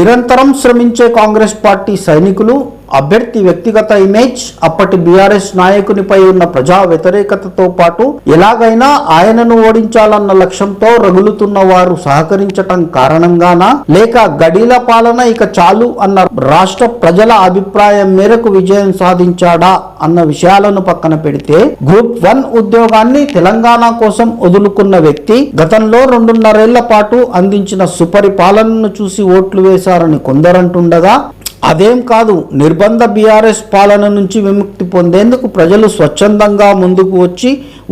నిరంతరం శ్రమించే కాంగ్రెస్ పార్టీ సైనికులు అభ్యర్థి వ్యక్తిగత ఇమేజ్ అప్పటి బీఆర్ఎస్ నాయకునిపై ఉన్న ప్రజా వ్యతిరేకతతో పాటు ఎలాగైనా ఆయనను ఓడించాలన్న లక్ష్యంతో రగులుతున్న వారు సహకరించటం కారణంగానా? లేక గడీల పాలన ఇక చాలు అన్న రాష్ట్ర ప్రజల అభిప్రాయం మేరకు విజయం సాధించాడా అన్న విషయాలను పక్కన పెడితే గ్రూప్ వన్ ఉద్యోగాన్ని తెలంగాణ కోసం వదులుకున్న వ్యక్తి గతంలో రెండున్నరేళ్ళ పాటు అందించిన సుపరిపాలనను చూసి ఓట్లు వేశారని కొందరంటుండగా అదేం కాదు నిర్బంధ బీఆర్ఎస్ పాలన నుంచి విముక్తి పొందేందుకు ప్రజలు స్వచ్ఛందంగా ముందుకు వచ్చి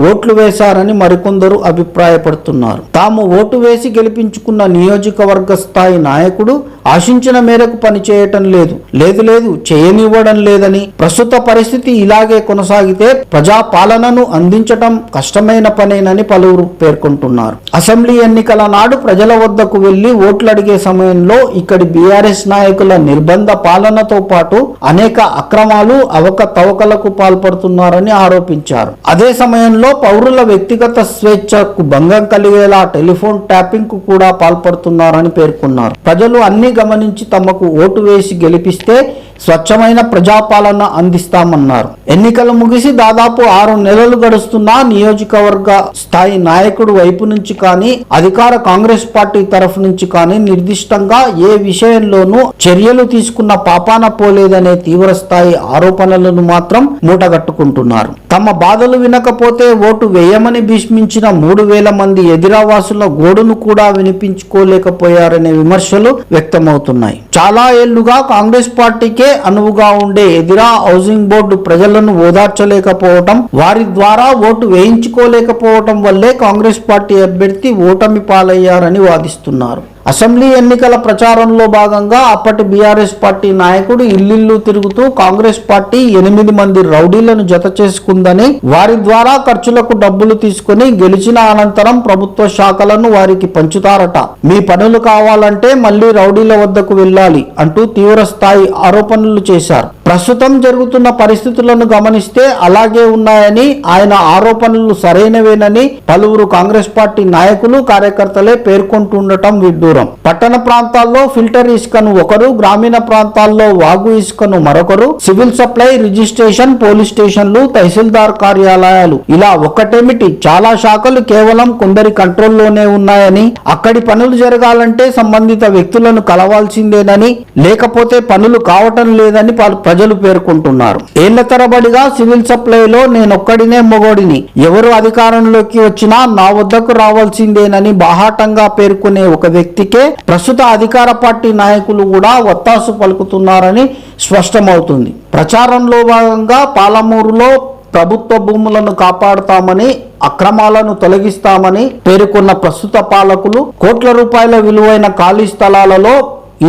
ఓట్లు వేశారని మరికొందరు అభిప్రాయపడుతున్నారు. తాము ఓటు వేసి గెలిపించుకున్న నియోజకవర్గ స్థాయి నాయకుడు ఆశించిన మేరకు పనిచేయటం లేదు. లేదు లేదు చేయనివ్వడం లేదని ప్రస్తుత పరిస్థితి ఇలాగే కొనసాగితే ప్రజా పాలనను అందించటం కష్టమైన పనేనని పలువురు పేర్కొంటున్నారు. అసెంబ్లీ ఎన్నికల నాడు ప్రజల వద్దకు వెళ్ళి ఓట్లు అడిగే సమయంలో ఇక్కడి బీఆర్ఎస్ నాయకుల నిర్బంధ పాలనతో పాటు అనేక అక్రమాలు అవకతవకలకు పాల్పడుతున్నారని ఆరోపించారు. అదే సమయంలో పౌరుల వ్యక్తిగత స్వేచ్ఛకు భంగం కలిగేలా టెలిఫోన్ ట్యాపింగ్కు కూడా పాల్పడుతున్నారని పేర్కొన్నారు. ప్రజలు అన్ని గమనించి తమకు ఓటు వేసి గెలిపిస్తే స్వచ్ఛమైన ప్రజాపాలన అందిస్తామన్నారు. ఎన్నికలు ముగిసి దాదాపు ఆరు నెలలు గడుస్తున్నా నియోజకవర్గ స్థాయి నాయకుడు వైపు నుంచి కానీ అధికార కాంగ్రెస్ పార్టీ తరఫు నుంచి కానీ నిర్దిష్టంగా ఏ విషయంలోనూ చర్యలు తీసుకున్న పాపాన పోలేదనే తీవ్ర స్థాయి ఆరోపణలను మాత్రం మూటగట్టుకుంటున్నారు. తమ బాధలు వినకపోతే ఓటు వేయమని భీష్మించిన మూడు వేల మంది ఎదిరావాసుల గోడును కూడా వినిపించుకోలేకపోయారనే విమర్శలు వ్యక్తమవుతున్నాయి. చాలా ఏళ్ళుగా కాంగ్రెస్ పార్టీకే అనువుగా ఉండే ఎదిరా హౌసింగ్ బోర్డు ప్రజలను ఓదార్చలేకపోవటం వారి ద్వారా ఓటు వేయించుకోలేకపోవటం వల్లే కాంగ్రెస్ పార్టీ అభ్యర్థి ఓటమి పాలయ్యారని వాదిస్తున్నారు. అసెంబ్లీ ఎన్నికల ప్రచారంలో భాగంగా అప్పటి బీఆర్ఎస్ పార్టీ నాయకుడు ఇల్లిల్లు తిరుగుతూ కాంగ్రెస్ పార్టీ ఎనిమిది మంది రౌడీలను జత చేసుకుందని వారి ద్వారా ఖర్చులకు డబ్బులు తీసుకుని గెలిచిన అనంతరం ప్రభుత్వ శాఖలను వారికి పంచుతారట. మీ పనులు కావాలంటే మళ్ళీ రౌడీల వద్దకు వెళ్ళాలి అంటూ తీవ్ర స్థాయి ఆరోపణలు చేశారు. ప్రస్తుతం జరుగుతున్న పరిస్థితులను గమనిస్తే అలాగే ఉన్నాయని ఆయన ఆరోపణలు సరైనవేనని పలువురు కాంగ్రెస్ పార్టీ నాయకులు కార్యకర్తలే పేర్కొంటుండటం విడ్డూరం. పట్టణ ప్రాంతాల్లో ఫిల్టర్ ఇసుకను ఒకరు గ్రామీణ ప్రాంతాల్లో వాగు ఇసుకను మరొకరు సివిల్ సప్లై రిజిస్ట్రేషన్ పోలీస్ స్టేషన్లు తహసీల్దార్ కార్యాలయాలు. ఇలా ఒక్కటేమిటి? చాలా శాఖలు కేవలం కొందరి కంట్రోల్లోనే ఉన్నాయని అక్కడి పనులు జరగాలంటే సంబంధిత వ్యక్తులను కలవాల్సిందేనని లేకపోతే పనులు కావటం లేదని పలు- ప్రజలు పేర్కొంటున్నారు. ఏళ్ళ తరబడిగా సివిల్ సప్లైలో నేనొక్కడినే మొగోడిని. ఎవరు అధికారంలోకి వచ్చినా నా వద్దకు రావాల్సిందేనని బాహాటంగా పేర్కొనే ఒక వ్యక్తికే ప్రస్తుత అధికార పార్టీ నాయకులు కూడా ఒత్తాసు పలుకుతున్నారని స్పష్టమవుతుంది. ప్రచారంలో భాగంగా పాలమూరులో ప్రభుత్వ భూములను కాపాడుతామని అక్రమాలను తొలగిస్తామని పేర్కొన్న ప్రస్తుత పాలకులు కోట్ల రూపాయల విలువైన ఖాళీ స్థలాలలో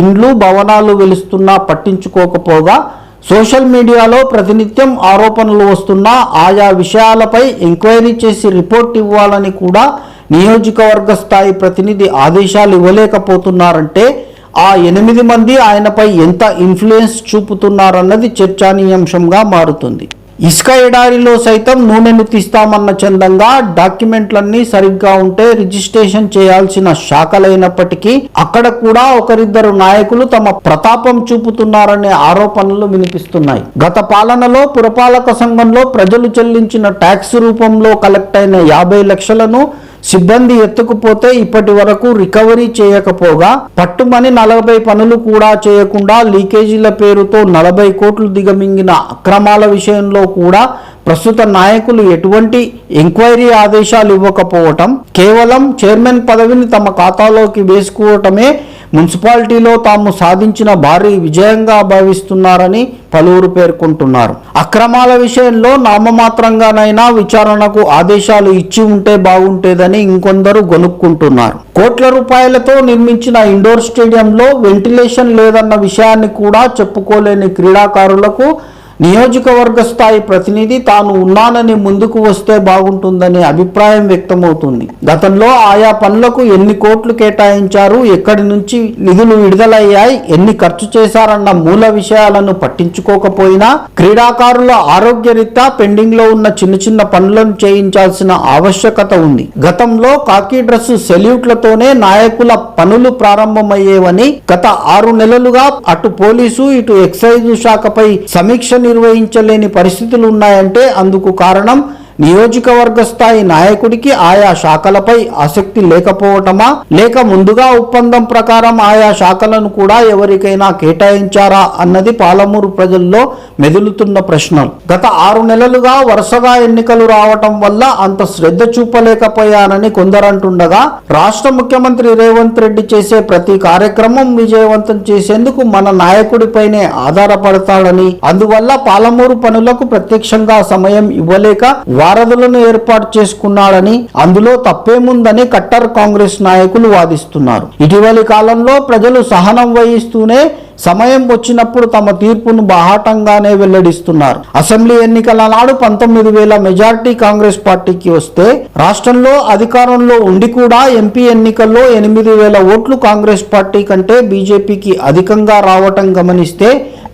ఇండ్లు భవనాలు వెలుస్తున్నా పట్టించుకోకపోగా సోషల్ మీడియాలో ప్రతినిత్యం ఆరోపణలు వస్తున్నా ఆయా విషయాలపై ఎంక్వైరీ చేసి రిపోర్ట్ ఇవ్వాలని కూడా నియోజకవర్గ స్థాయి ప్రతినిధి ఆదేశాలు ఇవ్వలేకపోతున్నారంటే ఆ ఎనిమిది మంది ఆయనపై ఎంత ఇన్ఫ్లుయెన్స్ చూపుతున్నారన్నది చర్చానీయాంశంగా మారుతుంది. ఇసుక ఎడారిలో సైతం నూనెను తీస్తామన్న చందంగా డాక్యుమెంట్లన్నీ సరిగ్గా ఉంటే రిజిస్ట్రేషన్ చేయాల్సిన శాఖలైనప్పటికీ అక్కడ కూడా ఒకరిద్దరు నాయకులు తమ ప్రతాపం చూపుతున్నారనే ఆరోపణలు వినిపిస్తున్నాయి. గత పాలనలో పురపాలక సంఘంలో ప్రజలు చెల్లించిన ట్యాక్స్ రూపంలో కలెక్ట్ అయిన యాభై లక్షలను సిబ్బంది ఎత్తుకుపోతే ఇప్పటి వరకు రికవరీ చేయకపోగా పట్టుమని నలభై పనులు కూడా చేయకుండా లీకేజీల పేరుతో నలభై కోట్లు దిగమింగిన అక్రమాల విషయంలో కూడా ప్రస్తుత నాయకులు ఎటువంటి ఎంక్వైరీ ఆదేశాలు ఇవ్వకపోవటం కేవలం చైర్మన్ పదవిని తమ ఖాతాలోకి వేసుకోవటమే మున్సిపాలిటీలో తాము సాధించిన భారీ విజయంగా భావిస్తున్నారని పలువురు పేర్కొంటున్నారు. అక్రమాల విషయంలో నామమాత్రంగానైనా విచారణకు ఆదేశాలు ఇచ్చి ఉంటే బాగుంటేదని ఇంకొందరు గొనుక్కుంటున్నారు. కోట్ల రూపాయలతో నిర్మించిన ఇండోర్ స్టేడియంలో వెంటిలేషన్ లేదన్న విషయాన్ని కూడా చెప్పుకోలేని క్రీడాకారులకు నియోజకవర్గ స్థాయి ప్రతినిధి తాను ఉన్నానని ముందుకు వస్తే బాగుంటుందనే అభిప్రాయం వ్యక్తమవుతుంది. గతంలో ఆయా పనులకు ఎన్ని కోట్లు కేటాయించారు ఎక్కడి నుంచి నిధులు విడుదలయ్యాయి ఎన్ని ఖర్చు చేశారన్న మూల విషయాలను పట్టించుకోకపోయినా క్రీడాకారుల ఆరోగ్యరీత్యా పెండింగ్లో ఉన్న చిన్న చిన్న పనులను చేయించాల్సిన ఆవశ్యకత ఉంది. గతంలో కాకి డ్రెస్ సెల్యూట్లతోనే నాయకుల పనులు ప్రారంభమయ్యేవని గత ఆరు నెలలుగా అటు పోలీసు ఇటు ఎక్సైజ్ శాఖపై సమీక్ష నిర్వహించలేని పరిస్థితులు ఉన్నాయంటే అందుకు కారణం నియోజకవర్గ స్థాయి నాయకుడికి ఆయా శాఖలపై ఆసక్తి లేకపోవటమా? లేక ముందుగా ఒప్పందం ప్రకారం ఆయా శాఖలను కూడా ఎవరికైనా కేటాయించారా? అన్నది పాలమూరు ప్రజల్లో మెదులుతున్న ప్రశ్నలు. గత ఆరు నెలలుగా వరుసగా ఎన్నికలు రావటం వల్ల అంత శ్రద్ధ చూపలేకపోయానని కొందరంటుండగా రాష్ట్ర ముఖ్యమంత్రి రేవంత్ రెడ్డి చేసే ప్రతి కార్యక్రమం విజయవంతం చేసేందుకు మన నాయకుడిపైనే ఆధారపడతాడని అందువల్ల పాలమూరు పనులకు ప్రత్యక్షంగా సమయం ఇవ్వలేక వారధులను ఏర్పాటు చేసుకున్నాడని అందులో తప్పేముందని కట్టర్ కాంగ్రెస్ నాయకులు వాదిస్తున్నారు. ఇటీవలి కాలంలో ప్రజలు సహనం వహిస్తూనే సమయం వచ్చినప్పుడు తమ తీర్పును బాహాటంగానే వెల్లడిస్తున్నారు. అసెంబ్లీ ఎన్నికల నాడు పంతొమ్మిది వేల మెజార్టీ కాంగ్రెస్ పార్టీకి వస్తే రాష్ట్రంలో అధికారంలో ఉండి కూడా ఎంపీ ఎన్నికల్లో ఎనిమిది వేల ఓట్లు కాంగ్రెస్ పార్టీ కంటే బీజేపీకి అధికంగా రావటం గమనిస్తే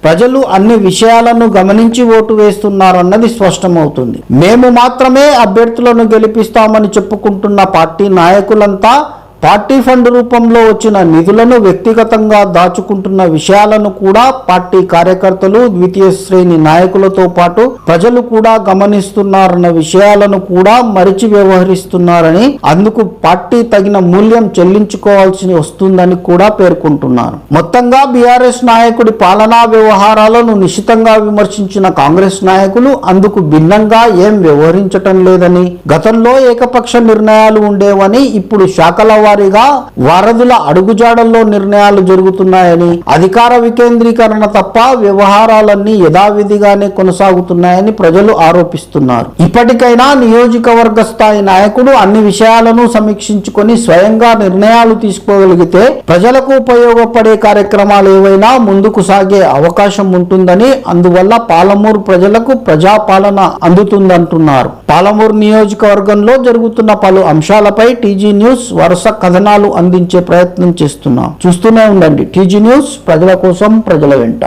ప్రజలు అన్ని విషయాలను గమనించి ఓటు వేస్తున్నారన్నది స్పష్టమవుతుంది. మేము మాత్రమే అభ్యర్థులను గెలిపిస్తామని చెప్పుకుంటున్న పార్టీ నాయకులంతా పార్టీ ఫండ్ రూపంలో వచ్చిన నిధులను వ్యక్తిగతంగా దాచుకుంటున్న విషయాలను కూడా పార్టీ కార్యకర్తలు ద్వితీయ శ్రేణి నాయకులతో పాటు ప్రజలు కూడా గమనిస్తున్నారన్న విషయాలను కూడా మరిచి వ్యవహరిస్తున్నారని అందుకు పార్టీ తగిన మూల్యం చెల్లించుకోవాల్సి వస్తుందని కూడా పేర్కొంటున్నారు. మొత్తంగా బీఆర్ఎస్ నాయకుడి పాలనా వ్యవహారాలను నిశితంగా విమర్శించిన కాంగ్రెస్ నాయకులు అందుకు భిన్నంగా ఏం వ్యవహరించటం లేదని గతంలో ఏకపక్ష నిర్ణయాలు ఉండేవని ఇప్పుడు శాఖల వారీగా వరదుల అడుగుజాడల్లో నిర్ణయాలు జరుగుతున్నాయని అధికార వికేంద్రీకరణ తప్ప వ్యవహారాలన్నీ యథావిధిగానే కొనసాగుతున్నాయని ప్రజలు ఆరోపిస్తున్నారు. ఇప్పటికైనా నియోజకవర్గ స్థాయి నాయకుడు అన్ని విషయాలను సమీక్షించుకొని స్వయంగా నిర్ణయాలు తీసుకోగలిగితే ప్రజలకు ఉపయోగపడే కార్యక్రమాలు ఏవైనా ముందుకు సాగే అవకాశం ఉంటుందని అందువల్ల పాలమూరు ప్రజలకు ప్రజాపాలన అందుతుందంటున్నారు. పాలమూరు నియోజకవర్గంలో జరుగుతున్న పలు అంశాలపై టీజీ న్యూస్ వరుస కథనాలు అందించే ప్రయత్నం చేస్తున్నాం. చూస్తూనే ఉండండి. టీజీ న్యూస్ ప్రజల కోసం ప్రజల వెంట.